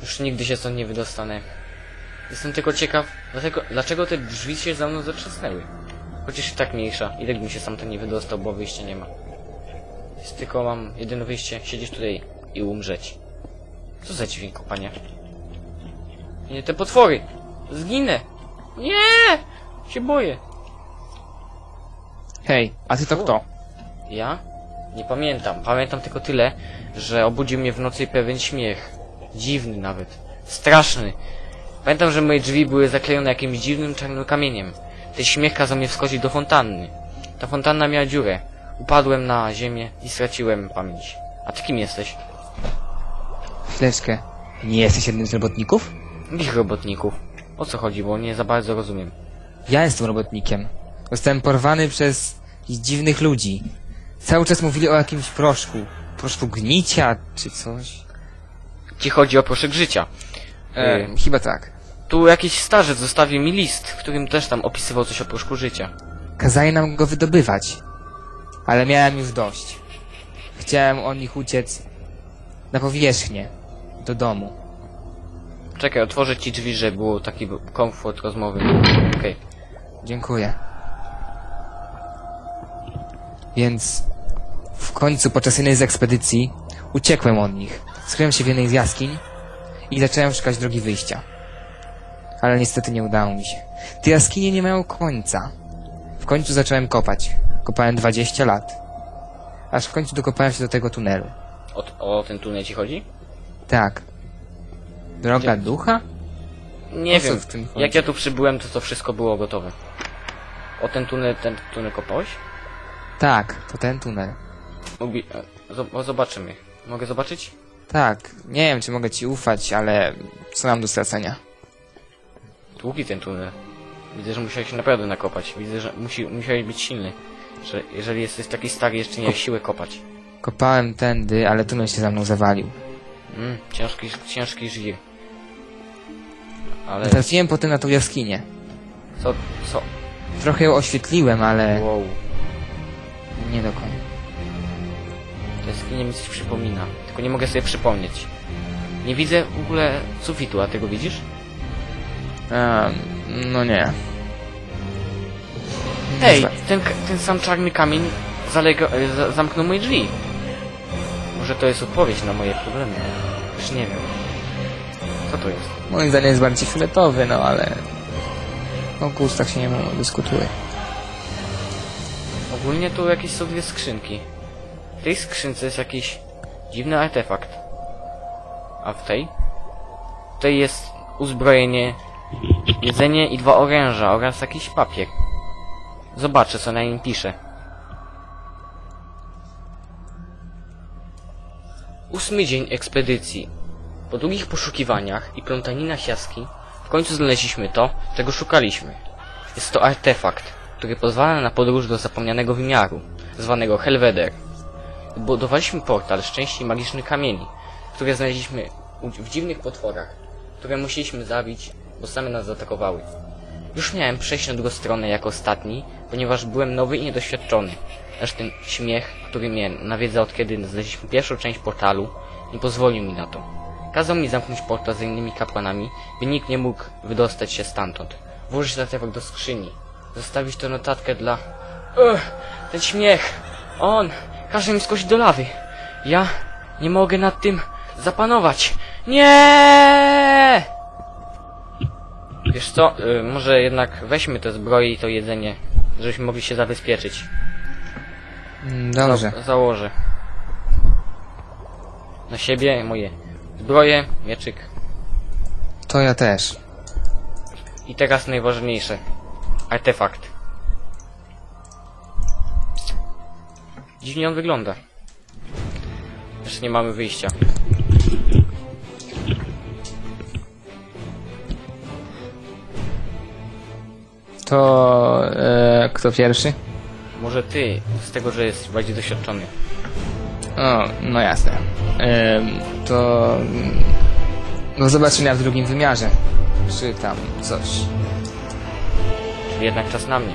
Już nigdy się stąd nie wydostanę. Jestem tylko ciekaw, dlatego, dlaczego te drzwi się za mną zatrzasnęły. Chociaż i tak mniejsza, i tak bym się sam to nie wydostał, bo wyjścia nie ma. Jest tylko mam jedyne wyjście, siedzieć tutaj i umrzeć. Co za dźwięk, panie? Nie, te potwory! Zginę! Nie! Się boję. Hej, a ty to O. kto? Ja? Nie pamiętam. Pamiętam tylko tyle, że obudził mnie w nocy pewien śmiech. Dziwny nawet. Straszny. Pamiętam, że moje drzwi były zaklejone jakimś dziwnym czarnym kamieniem. Ten śmiech kazał mnie wskoczyć do fontanny. Ta fontanna miała dziurę. Upadłem na ziemię i straciłem pamięć. A ty kim jesteś? Chwileczkę. Nie jesteś jednym z robotników? Ich robotników. O co chodzi, bo nie za bardzo rozumiem. Ja jestem robotnikiem. Zostałem porwany przez dziwnych ludzi. Cały czas mówili o jakimś proszku. Proszku gnicia, czy coś. Ci chodzi o proszek życia. E, Y, chyba tak. tu jakiś starzec zostawił mi list, w którym też tam opisywał coś o proszku życia. Kazali nam go wydobywać. Ale miałem już dość. Chciałem od nich uciec na powierzchnię. Do domu. Czekaj, otworzę ci drzwi, żeby było taki komfort rozmowy. Okej. Dziękuję. Więc w końcu podczas jednej z ekspedycji uciekłem od nich. Skryłem się w jednej z jaskiń i zacząłem szukać drogi wyjścia. Ale niestety nie udało mi się. Te jaskinie nie mają końca. W końcu zacząłem kopać. Kopałem 20 lat. Aż w końcu dokopałem się do tego tunelu. O, o ten tunel ci chodzi? Tak. Droga Gdzie? ducha? Nie O wiem. Jak ja tu przybyłem, to to wszystko było gotowe. O ten tunel, ten tunel kopałeś? Tak, to ten tunel. E, zobaczymy. Mogę zobaczyć? Tak, nie wiem czy mogę ci ufać, ale co mam do stracenia? Długi ten tunel. Widzę, że musiałeś się naprawdę nakopać. Widzę, że musi, musiałeś być silny. Że jeżeli jesteś taki stary, jeszcze nie masz siły kopać. Kopałem tędy, ale tunel się za mną zawalił. Mm, ciężki, ciężki żwir. Ale Trafiłem potem na tą jaskinię. co, co? Trochę ją oświetliłem, ale Wow. nie do końca. Jaskinia mi coś przypomina. Tylko nie mogę sobie przypomnieć. Nie widzę w ogóle sufitu, a tego widzisz? Ehm, no nie. Zobacz. ten, ten sam czarny kamień zalega, e, za, zamknął moje drzwi. Może to jest odpowiedź na moje problemy. Już nie wiem. Co to jest? Moim zdaniem jest bardziej fioletowy, no ale... O gustach się nie dyskutuje. Ogólnie tu jakieś są dwie skrzynki. Tej skrzynce jest jakiś dziwny artefakt. A w tej? Tej jest uzbrojenie, jedzenie i dwa oręża oraz jakiś papier. Zobaczę co na nim pisze. Ósmy dzień ekspedycji. Po długich poszukiwaniach i plątaninach jaskiń w końcu znaleźliśmy to, czego szukaliśmy. Jest to artefakt, który pozwala na podróż do zapomnianego wymiaru, zwanego Helveder. Budowaliśmy portal szczęści magicznych kamieni, które znaleźliśmy w dziwnych potworach, które musieliśmy zabić, bo same nas zaatakowały. Już miałem przejść na drugą stronę jako ostatni, ponieważ byłem nowy i niedoświadczony. Lecz ten śmiech, który mnie nawiedza od kiedy znaleźliśmy pierwszą część portalu, nie pozwolił mi na to. Kazał mi zamknąć portal z innymi kapłanami, by nikt nie mógł wydostać się stamtąd. Włożyć artefakt do skrzyni. Zostawić tę notatkę dla... Ugh, ten śmiech! On każe mi skoczyć do lawy. Ja nie mogę nad tym zapanować. Nie! Wiesz co, y, może jednak weźmy te zbroje i to jedzenie, żebyśmy mogli się zabezpieczyć. Mm, Dobrze. Za założę. Na siebie moje zbroje, mieczyk. To ja też. I teraz najważniejsze. Artefakt. Dziwnie on wygląda. Jeszcze nie mamy wyjścia. To... E, kto pierwszy? Może ty, z tego, że jest bardziej doświadczony. O, no jasne. Em, to... mm, No zobaczymy w drugim wymiarze. Czy tam coś. Czyli jednak czas na mnie.